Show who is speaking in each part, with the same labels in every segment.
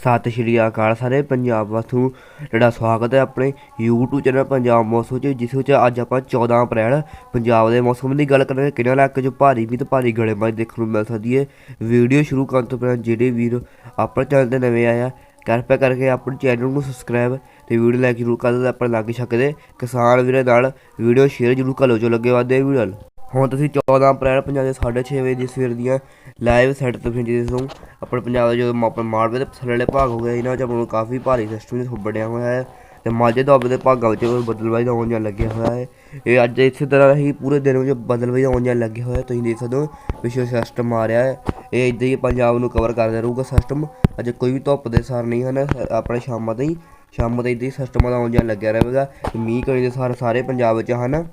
Speaker 1: ਸਤਿ ਸ਼੍ਰੀ ਅਕਾਲ ਸਾਰੇ ਪੰਜਾਬ ਵਾਸੂ ਤੁਹਾਡਾ ਸਵਾਗਤ ਹੈ ਆਪਣੇ YouTube ਚੈਨਲ ਪੰਜਾਬ ਮੌਸਮ 'ਚ ਜਿਸ ਵਿੱਚ ਅੱਜ ਆਪਾਂ 14 ਅਪ੍ਰੈਲ ਪੰਜਾਬ ਦੇ ਮੌਸਮ ਦੀ ਗੱਲ ਕਰਾਂਗੇ। ਕਿਹਨਾਂ ਇਲਾਕੇ 'ਚ ਭਾਰੀ ਮੀਂਹ ਤੇ ਭਾਰੀ ਗੜੇਮਾਰੀ ਦੇਖਣ ਨੂੰ ਮਿਲ ਸਕਦੀ ਹੈ। ਵੀਡੀਓ ਸ਼ੁਰੂ ਕਰਨ ਤੋਂ ਪਹਿਲਾਂ ਜਿਹੜੇ ਵੀਰ ਆਪਣੇ ਚੈਨਲ ਤੇ ਨਵੇਂ ਆਏ ਆ, ਕਿਰਪਾ ਕਰਕੇ ਆਪਣੇ ਚੈਨਲ ਨੂੰ ਸਬਸਕ੍ਰਾਈਬ ਤੇ ਵੀਡੀਓ ਲਾਈਕ ਜ਼ਰੂਰ ਕਰ ਦਿਓ ਤੇ ਆਪਣੇ ਲਾਗੇ ਛੱਕ ਦੇ ਕਿਸਾਨ ਵੀਰਾਂ ਨਾਲ ਵੀਡੀਓ ਸ਼ੇਅਰ ਜ਼ਰੂਰ ਕਰ ਲਓ ਜੋ ਲੱਗੇ ਵਾਦੇ ਵੀਡੀਓ ਨਾਲ ਹੁਣ ਤੁਸੀਂ 14 ਅਪ੍ਰੈਲ ਪੰਜਾਬ ਦੇ 6:30 ਵਜੇ ਦੀ ਸਵੇਰ ਦੀਆਂ ਲਾਈਵ ਸੈੱਟ ਤੁਸੀਂ ਫਿਰ ਜਿਸ ਨੂੰ ਆਪਣੇ ਪੰਜਾਬ ਦਾ ਜਦੋਂ ਮਾਪੇ ਮਾਲਵੇ ਦੇ ਥੱਲੇਲੇ ਭਾਗ ਹੋ ਗਿਆ ਇਹਨਾਂ ਵਿੱਚ ਆਪਾਂ ਨੂੰ ਕਾਫੀ ਭਾਰੀ ਸਿਸਟਮ ਬਣਿਆ ਹੋਇਆ ਹੈ ਤੇ ਮਾਝੇ ਦੁਆਬੇ ਦੇ ਭਾਗਾਂ ਵਿੱਚ ਬਦਲਵਾਈ ਦਾ ਆਉਣ ਜਾਣ ਲੱਗਿਆ ਹੋਇਆ ਹੈ। ਇਹ ਅੱਜ ਇਸੇ ਤਰ੍ਹਾਂ ਹੀ ਪੂਰੇ ਦਿਨ ਵਿੱਚ ਬਦਲਵਾਈ ਦਾ ਆਉਣ ਜਾਣ ਲੱਗਿਆ ਹੋਇਆ ਤੁਸੀਂ ਦੇਖ ਸਕਦੇ ਹੋ ਵਿਸ਼ਵ ਸਿਸਟਮ ਆ ਰਿਹਾ ਹੈ। ਇਹ ਇਦਾਂ ਹੀ ਪੰਜਾਬ ਨੂੰ ਕਵਰ ਕਰਦਾ ਰਹੂਗਾ ਸਿਸਟਮ ਅੱਜ ਕੋਈ ਵੀ ਧੁੱਪ ਦੇ ਸਾਰ ਨਹੀਂ ਹਨ, ਆਪਣੇ ਸ਼ਾਮਾਂ ਤਾਈਂ ਸ਼ਾਮਾਂ ਤਾਈਂ ਇਦਾਂ ਹੀ ਸਿਸਟਮਾਂ ਦਾ ਆਉਣ ਜਾਣ ਲੱਗਿਆ ਰਹੇਗਾ। ਮੀਂਹ ਕਣੀ ਦੇ ਸਾਰ ਸਾਰੇ ਪੰਜਾਬ ਵਿੱਚ ਹਨ।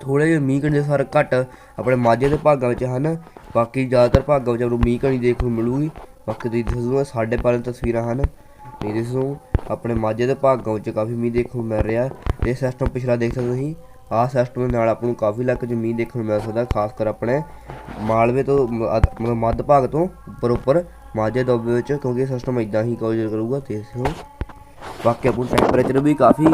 Speaker 1: ਥੋੜੇ ਜਿਹੇ ਮੀਂਹ ਕਣੀ ਦੇ ਸਾਰ ਘੱਟ ਆਪਣੇ ਮਾਝੇ ਦੇ ਭਾਗਾਂ ਵਿੱਚ ਹਨ। ਬਾਕੀ ਜ਼ਿਆਦਾਤਰ ਭਾਗਾਂ ਵਿੱਚ ਆਪਾਂ ਨੂੰ ਮੀਂਹ ਕਣੀ ਦੇਖਣ ਨੂੰ ਮਿਲੂਗੀ। ਬਾਕੀ ਤੁਸੀਂ ਦੇਖ ਸਕਦੇ ਹੋ ਸਾਡੇ ਪਾਲੇ ਤਸਵੀਰਾਂ ਹਨ। ਤੁਸੀਂ ਦੇਖ ਆਪਣੇ ਮਾਝੇ ਦੇ ਭਾਗਾਂ ਵਿੱਚ ਕਾਫੀ ਮੀਂਹ ਦੇਖਣ ਨੂੰ ਮਿਲ ਰਿਹਾ। ਇਹ ਸਿਸਟਮ ਪਿਛਲਾ ਦੇਖ ਸਕਦੇ ਤੁਸੀਂ। ਆਹ ਸਿਸਟਮ ਦੇ ਨਾਲ ਆਪਾਂ ਨੂੰ ਕਾਫੀ ਇਲਾਕੇ ਜ਼ਮੀਨ ਦੇਖਣ ਨੂੰ ਮਿਲ ਸਕਦਾ, ਖਾਸ ਕਰ ਆਪਣੇ ਮਾਲਵੇ ਤੋਂ ਅਧ- ਮਤਲਬ ਮੱਧ ਭਾਗ ਤੋਂ ਉੱਪਰ ਉੱਪਰ ਮਾਝੇ ਦੁਆਬੇ ਵਿੱਚ, ਕਿਉਂਕਿ ਇਹ ਸਿਸਟਮ ਇਦਾਂ ਹੀ ਕਾਜ ਕਰੂਗਾ ਦੇਖ। ਸਕਦੇ ਹੋ ਬਾਕੀ ਆਪੂ ਟੈਂਪਰੇਚਰ ਵੀ ਕਾਫੀ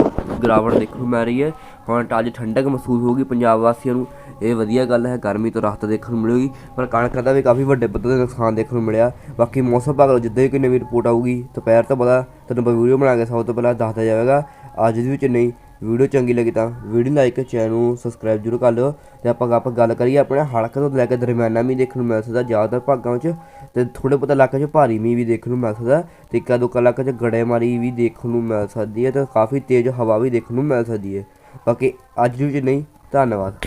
Speaker 1: ਗਿਰਾਵਟ ਦੇਖਣ ਨੂੰ ਮਿਲ ਰਹੀ ਹੈ। ਹੁਣ ਅੱਜ ਠੰਡਕ ਮਹਿਸੂਸ ਹੋਊਗੀ ਪੰਜਾਬ ਵਾਸੀਆਂ ਨੂੰ। ਇਹ ਵਧੀਆ ਗੱਲ ਹੈ, ਗਰਮੀ ਤੋਂ ਰਾਹਤ ਦੇਖਣ ਨੂੰ ਮਿਲੇਗੀ, ਪਰ ਕਣਕ ਦਾ ਵੀ ਕਾਫੀ ਵੱਡੇ ਪੱਧਰ ਤੇ ਨੁਕਸਾਨ ਦੇਖਣ ਨੂੰ ਮਿਲਿਆ। ਬਾਕੀ ਮੌਸਮ ਵਿਭਾਗ ਵੱਲੋਂ ਜਿੱਦਾਂ ਹੀ ਕੋਈ ਨਵੀਂ ਰਿਪੋਰਟ ਆਊਗੀ, ਦੁਪਹਿਰ ਤੋਂ ਬਾਅਦ ਤੁਹਾਨੂੰ ਵੀਡੀਓ ਬਣਾ ਕੇ ਸਭ ਤੋਂ ਪਹਿਲਾਂ ਦੱਸਦਾ ਜਾਵੇਗਾ। ਅੱਜ ਦੀ ਵਿੱਚ ਨਹੀਂ ਵੀਡੀਓ ਚੰਗੀ ਲੱਗੀ ਤਾਂ ਵੀਡੀਓ ਲਾਈਕ ਚੈਨਲ ਨੂੰ ਸਬਸਕ੍ਰਾਈਬ ਜ਼ਰੂਰ ਕਰ ਲਿਓ। ਤੇ ਆਪਾਂ ਆਪਾਂ ਗੱਲ ਕਰੀਏ ਆਪਣੇ ਹਲਕੇ ਤੋਂ ਲੈ ਕੇ ਦਰਮਿਆਨਾ ਮੀਂਹ ਦੇਖਣ ਨੂੰ ਮਿਲ ਸਕਦਾ, ਜ਼ਿਆਦਾਤਰ ਭਾਗਾਂ ਵਿੱਚ। ਤੇ ਥੋੜੇ ਬਹੁਤੇ ਇਲਾਕਿਆਂ 'ਚ ਭਾਰੀ ਮੀਂਹ ਵੀ ਦੇਖਣ ਨੂੰ ਮਿਲ ਸਕਦਾ, ਤੇ ਇੱਕ ਦੋ ਇਲਾਕਿਆਂ 'ਚ ਗੜੇਮਾਰੀ ਵੀ ਦੇਖਣ ਨੂੰ ਮਿਲ ਸਕਦੀ ਹੈ, ਤੇ ਕਾਫੀ ਤੇਜ਼ ਹਵਾ ਵੀ ਦੇਖਣ ਨੂੰ ਮਿਲ ਸਕਦੀ ਹੈ। ਬਾਕੀ ਅੱਜ ਦੀ ਵਿੱਚ ਨਹੀਂ ਧੰਨਵਾਦ।